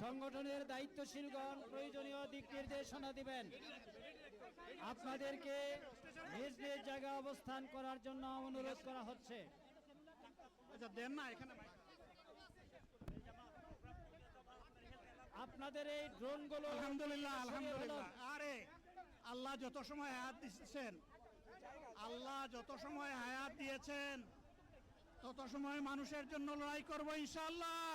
সংগঠনের দায়িত্বশীলগণ প্রয়োজনীয় দিক নির্দেশনা দিবেন। আপনাদেরকে নিজ নিজ জায়গায় অবস্থান করার জন্য অনুরোধ করা হচ্ছে। আচ্ছা দেন না এখানে আপনাদের এই ড্রোনগুলো আলহামদুলিল্লাহ সরিয়ে আলহামদুলিল্লাহ। আরে আল্লাহ যত সময় হায়াত দিচ্ছেন আল্লাহ যত সময় হায়াত দিয়েছেন তত সময় মানুষের জন্য লড়াই করব ইনশাআল্লাহ।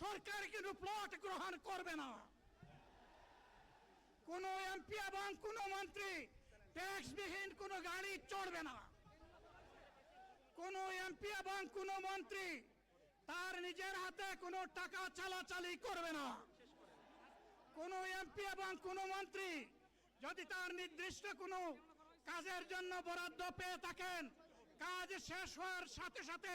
সরকার কিন্তু প্লট গ্রহণ করবে না। কোনো এমপি এবং কোনো মন্ত্রী ট্যাক্সবিহীন কোনো গাড়ি চড়বে না। কোনো এমপি এবং কোনো মন্ত্রী তার নিজের হাতে কোনো টাকা চালাচালি করবে না। কোনো এমপি এবং কোনো মন্ত্রী যদি তার নির্দিষ্ট কোনো কাজের জন্য বরাদ্দ পেয়ে থাকেন, কাজ শেষ হওয়ার সাথে সাথে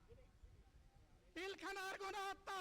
পিলখানার গণহত্যা